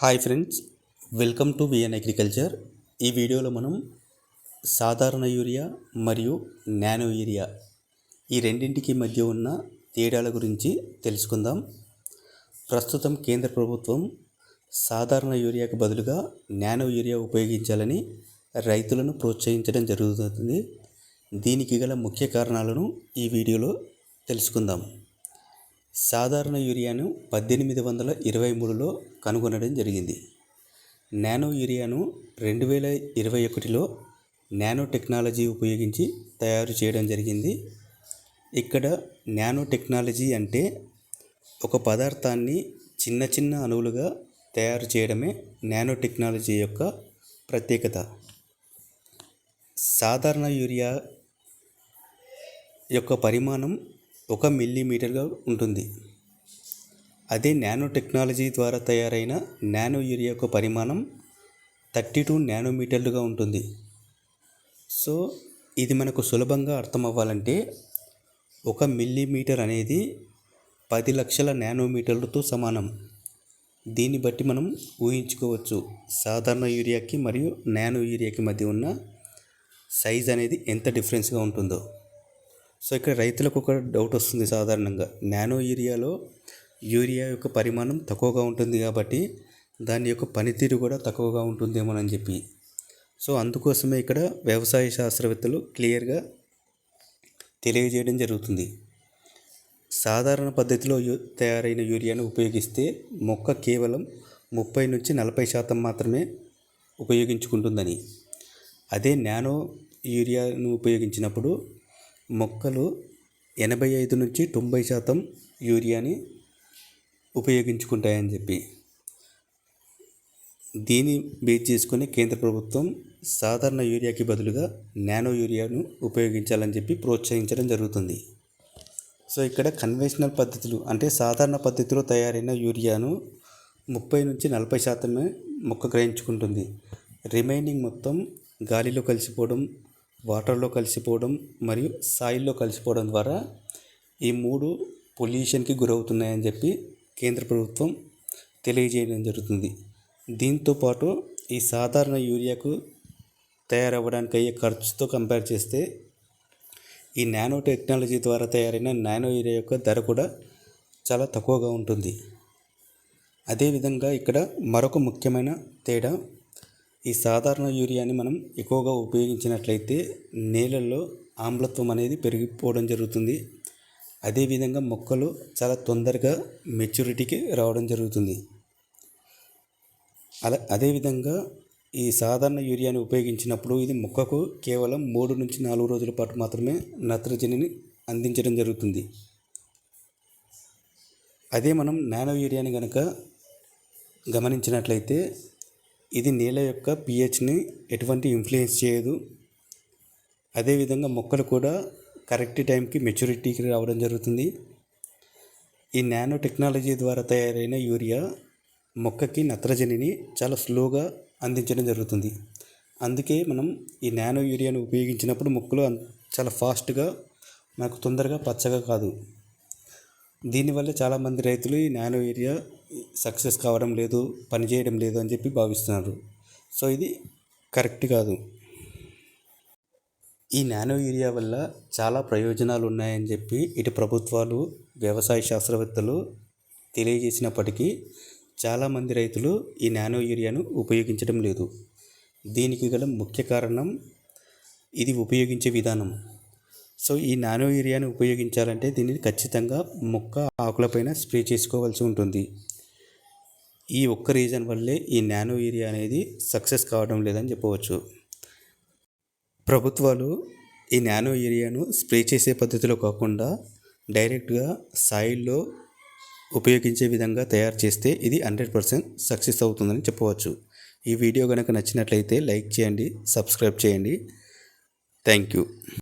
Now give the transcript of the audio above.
Hi friends welcome to VN agriculture. ఈ వీడియోలో మనం సాధారణ యూరియా మరియు నానో యూరియా ఈ రెండింటికి మధ్య ఉన్న తేడాల గురించి తెలుసుకుందాం. ప్రస్తుతం కేంద్ర ప్రభుత్వం సాధారణ యూరియాకు బదులుగా నానో యూరియా ఉపయోగించాలని రైతులను ప్రోత్సహించడం జరుగుతుంది. దీనికి గల ముఖ్య కారణాలను ఈ వీడియోలో తెలుసుకుందాం. సాధారణ యూరియాను పద్దెనిమిది వందల ఇరవై మూడులో కనుగొనడం జరిగింది. నానో యూరియాను రెండు వేల ఇరవై ఒకటిలో నానో టెక్నాలజీ ఉపయోగించి తయారు చేయడం జరిగింది. ఇక్కడ నానో టెక్నాలజీ అంటే ఒక పదార్థాన్ని చిన్న చిన్న అణువులుగా తయారు చేయడమే నానో టెక్నాలజీ యొక్క ప్రత్యేకత. సాధారణ యూరియా యొక్క పరిమాణం ఒక మిల్లీమీటర్గా ఉంటుంది. అదే నానో టెక్నాలజీ ద్వారా తయారైన నానో యూరియా యొక్క పరిమాణం థర్టీ టూ నానోమీటర్లుగా ఉంటుంది. సో ఇది మనకు సులభంగా అర్థం అవ్వాలంటే ఒక మిల్లీమీటర్ అనేది పది లక్షల నానోమీటర్లతో సమానం. దీన్ని బట్టి మనం ఊహించుకోవచ్చు. సాధారణ యూరియాకి మరియు నానో యూరియాకి మధ్య ఉన్న సైజ్ అనేది ఎంత డిఫరెన్స్గా ఉంటుందో. సో ఇక్కడ రైతులకు ఒక డౌట్ వస్తుంది సాధారణంగా. నానో యూరియాలో యూరియా యొక్క పరిమాణం తక్కువగా ఉంటుంది కాబట్టి దాని యొక్క పనితీరు కూడా తక్కువగా ఉంటుందేమోనని చెప్పి. సో అందుకోసమే ఇక్కడ వ్యవసాయ శాస్త్రవేత్తలు క్లియర్గా తెలియజేయడం జరుగుతుంది. సాధారణ పద్ధతిలో యూ తయారైన యూరియాను ఉపయోగిస్తే మొక్క కేవలం ముప్పై నుంచి నలభై శాతం మాత్రమే ఉపయోగించుకుంటుందని. అదే నానో యూరియాను ఉపయోగించినప్పుడు మొక్కలు ఎనభై ఐదు నుంచి తొంభై శాతం యూరియాని ఉపయోగించుకుంటాయని చెప్పి. దీన్ని బేస్ చేసుకుని కేంద్ర ప్రభుత్వం సాధారణ యూరియాకి బదులుగా నానో యూరియాను ఉపయోగించాలని చెప్పి ప్రోత్సహించడం జరుగుతుంది. సో ఇక్కడ కన్వెన్షనల్ పద్ధతులు అంటే సాధారణ పద్ధతిలో తయారైన యూరియాను ముప్పై నుంచి నలభై శాతమే మొక్క గ్రహించుకుంటుంది. రిమైనింగ్ మొత్తం గాలిలో కలిసిపోవడం వాటర్లో కలిసిపోవడం మరియు సాయిల్లో కలిసిపోవడం ద్వారా ఈ మూడు పొల్యూషన్కి గురవుతున్నాయని చెప్పి కేంద్ర ప్రభుత్వం తెలియజేయడం జరుగుతుంది. దీంతోపాటు ఈ సాధారణ యూరియాకు తయారవ్వడానికి అయ్యే ఖర్చుతో కంపేర్ చేస్తే ఈ నానో టెక్నాలజీ ద్వారా తయారైన నానో యూరియా యొక్క ధర కూడా చాలా తక్కువగా ఉంటుంది. అదేవిధంగా ఇక్కడ మరొక ముఖ్యమైన తేడా ఈ సాధారణ యూరియాని మనం ఎక్కువగా ఉపయోగించినట్లయితే నేలల్లో ఆమ్లత్వం అనేది పెరిగిపోవడం జరుగుతుంది. అదేవిధంగా మొక్కలు చాలా తొందరగా మెచ్యూరిటీకి రావడం జరుగుతుంది. అలా అదేవిధంగా ఈ సాధారణ యూరియాని ఉపయోగించినప్పుడు ఇది మొక్కకు కేవలం మూడు నుంచి నాలుగు రోజుల పాటు మాత్రమే నత్రజనిని అందించడం జరుగుతుంది. అదే మనం నానో యూరియాని కనుక గమనించినట్లయితే ఇది నేల యొక్క పిహెచ్ని ఎటువంటి ఇన్ఫ్లుయెన్స్ చేయదు. అదేవిధంగా మొక్కలు కూడా కరెక్ట్ టైంకి మెచ్యూరిటీకి రావడం జరుగుతుంది. ఈ నానో టెక్నాలజీ ద్వారా తయారైన యూరియా మొక్కకి నత్రజనిని చాలా స్లోగా అందించడం జరుగుతుంది. అందుకే మనం ఈ నానో యూరియాను ఉపయోగించినప్పుడు మొక్కలు చాలా ఫాస్ట్గా మనకు తొందరగా పచ్చగా కాదు. దీనివల్ల చాలామంది రైతులు ఈ నానో యూరియా సక్సెస్ కావడం లేదు పనిచేయడం లేదు అని చెప్పి భావిస్తున్నారు. సో ఇది కరెక్ట్ కాదు. ఈ నానో యూరియా వల్ల చాలా ప్రయోజనాలు ఉన్నాయని చెప్పి ఇటు ప్రభుత్వాలు వ్యవసాయ శాస్త్రవేత్తలు తెలియజేసినప్పటికీ చాలామంది రైతులు ఈ నానో యూరియాను ఉపయోగించడం లేదు. దీనికి గల ముఖ్య కారణం ఇది ఉపయోగించే విధానం. సో ఈ నానో యూరియాను ఉపయోగించాలంటే దీనిని ఖచ్చితంగా మొక్క ఆకులపైన స్ప్రే చేసుకోవాల్సి ఉంటుంది. ఈ ఒక్క రీజన్ వల్లే ఈ నానో యూరియా అనేది సక్సెస్ కావడం లేదని చెప్పవచ్చు. ప్రభుత్వాలు ఈ నానో యూరియాను స్ప్రే చేసే పద్ధతిలో కాకుండా డైరెక్ట్గా సాయిల్లో ఉపయోగించే విధంగా తయారు చేస్తే ఇది హండ్రెడ్ పర్సెంట్ సక్సెస్ అవుతుందని చెప్పవచ్చు. ఈ వీడియో కనుక నచ్చినట్లయితే లైక్ చేయండి సబ్స్క్రైబ్ చేయండి. Thank you.